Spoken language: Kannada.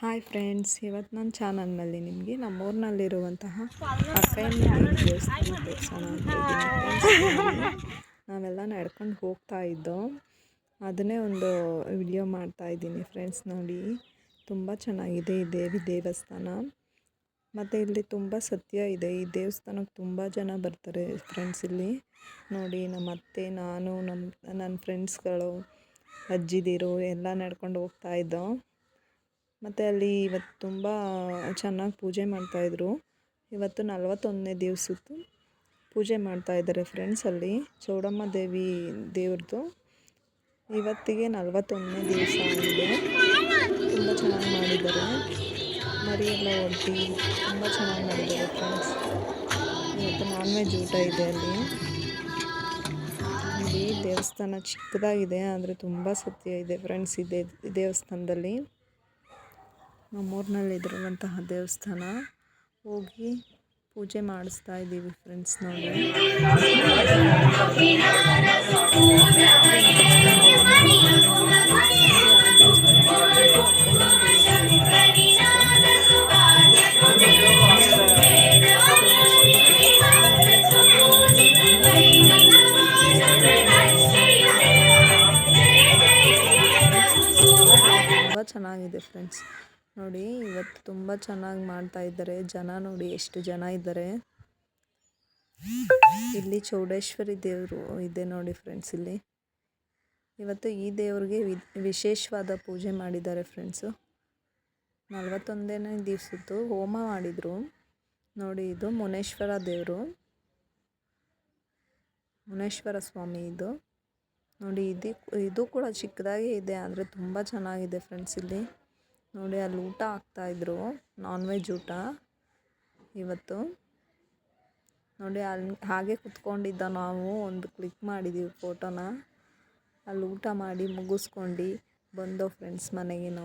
ಹಾಯ್ ಫ್ರೆಂಡ್ಸ್ ಇವತ್ತು ನನ್ನ ಚಾನಲ್ನಲ್ಲಿ ನಿಮಗೆ ನಮ್ಮೂರಿನಲ್ಲಿರುವಂತಹ ಅಕ್ಕಯ್ಯನ ದೇವಸ್ಥಾನ. ನಾವೆಲ್ಲ ನಡ್ಕೊಂಡು ಹೋಗ್ತಾ ಇದ್ದೋ, ಅದನ್ನೇ ಒಂದು ವಿಡಿಯೋ ಮಾಡ್ತಾ ಇದ್ದೀನಿ ಫ್ರೆಂಡ್ಸ್ ನೋಡಿ. ತುಂಬ ಚೆನ್ನಾಗಿದೆ ಈ ದೇವಿ ದೇವಸ್ಥಾನ. ಮತ್ತು ಇಲ್ಲಿ ತುಂಬ ಸತ್ಯ ಇದೆ, ಈ ದೇವಸ್ಥಾನಕ್ಕೆ ತುಂಬ ಜನ ಬರ್ತಾರೆ ಫ್ರೆಂಡ್ಸ್ ಇಲ್ಲಿ. ನೋಡಿ ನಮ್ಮ ಅತ್ತೆ, ನಾನು ನಮ್ಮ ನನ್ನ ಫ್ರೆಂಡ್ಸ್ಗಳು ಅಜ್ಜಿದಿರು ಎಲ್ಲ ನಡ್ಕೊಂಡು ಹೋಗ್ತಾ ಇದ್ದೋ. ಮತ್ತು ಅಲ್ಲಿ ಇವತ್ತು ತುಂಬ ಚೆನ್ನಾಗಿ ಪೂಜೆ ಮಾಡ್ತಾಯಿದ್ರು ಇವತ್ತು ನಲವತ್ತೊಂದನೇ ದಿವಸದ್ದು ಪೂಜೆ ಮಾಡ್ತಾಯಿದ್ದಾರೆ ಫ್ರೆಂಡ್ಸ್ ಅಲ್ಲಿ, ಚೌಡಮ್ಮ ದೇವಿ ದೇವ್ರದ್ದು ಇವತ್ತಿಗೆ ನಲವತ್ತೊಂದನೇ ದಿವಸ ಆಗಿದೆ. ತುಂಬ ಚೆನ್ನಾಗಿ ಮಾಡಿದ್ದಾರೆ. ಮರಿ ಎಲ್ಲ ಒಡ್ಡಿ ತುಂಬ ಚೆನ್ನಾಗಿ ಮಾಡಿದ್ದಾರೆ ಫ್ರೆಂಡ್ಸ್ ಇವತ್ತು ನಾನ್ ವೆಜ್ ಊಟ ಇದೆ ಅಲ್ಲಿ. ಇಲ್ಲಿ ದೇವಸ್ಥಾನ ಚಿಕ್ಕದಾಗಿದೆ, ಆದರೆ ತುಂಬ ಸತ್ಯ ಇದೆ ಫ್ರೆಂಡ್ಸ್ ಇದೆ ದೇವಸ್ಥಾನದಲ್ಲಿ. ನಮ್ಮೂರಿನಲ್ಲಿರುವಂತಹ ದೇವಸ್ಥಾನ. ಹೋಗಿ ಪೂಜೆ ಮಾಡಿಸ್ತಾ ಇದ್ದೀವಿ ಫ್ರೆಂಡ್ಸ್ ನೋಡಿ. ಚೆನ್ನಾಗಿದೆ ಫ್ರೆಂಡ್ಸ್ ನೋಡಿ, ಇವತ್ತು ತುಂಬ ಚೆನ್ನಾಗಿ ಮಾಡ್ತಾ ಇದ್ದಾರೆ. ಜನ ನೋಡಿ, ಎಷ್ಟು ಜನ ಇದ್ದಾರೆ. ಇಲ್ಲಿ ಚೌಡೇಶ್ವರಿ ದೇವರು ಇದೆ ನೋಡಿ ಫ್ರೆಂಡ್ಸ್ ಇಲ್ಲಿ. ಇವತ್ತು ಈ ದೇವ್ರಿಗೆ ವಿಶೇಷವಾದ ಪೂಜೆ ಮಾಡಿದ್ದಾರೆ ಫ್ರೆಂಡ್ಸು ನಲವತ್ತೊಂದನೇ ದಿವಸದ್ದು ಹೋಮ ಮಾಡಿದರು. ನೋಡಿ, ಇದು ಮುನೇಶ್ವರ ದೇವರು. ಮುನೇಶ್ವರ ಸ್ವಾಮಿ ಇದು. ನೋಡಿ, ಇದು ಇದು ಕೂಡ ಚಿಕ್ಕದಾಗೇ ಇದೆ, ಆದರೆ ತುಂಬ ಚೆನ್ನಾಗಿದೆ ಫ್ರೆಂಡ್ಸ್ ಇಲ್ಲಿ. ನೋಡಿ, ಅಲ್ಲಿ ಊಟ ಹಾಕ್ತಾಯಿದ್ರು ನಾನ್ ವೆಜ್ ಊಟ ಇವತ್ತು. ನೋಡಿ, ಅಲ್ಲಿ ಹಾಗೆ ಕುತ್ಕೊಂಡಿದ್ದ ನಾವು. ಒಂದು ಕ್ಲಿಕ್ ಮಾಡಿದ್ದೀವಿ ಫೋಟೋನ ಅಲ್ಲಿ ಊಟ ಮಾಡಿ ಮುಗಿಸ್ಕೊಂಡು ಬಂದೋ ಫ್ರೆಂಡ್ಸ್ ಮನೆಗೆ ನಾವು.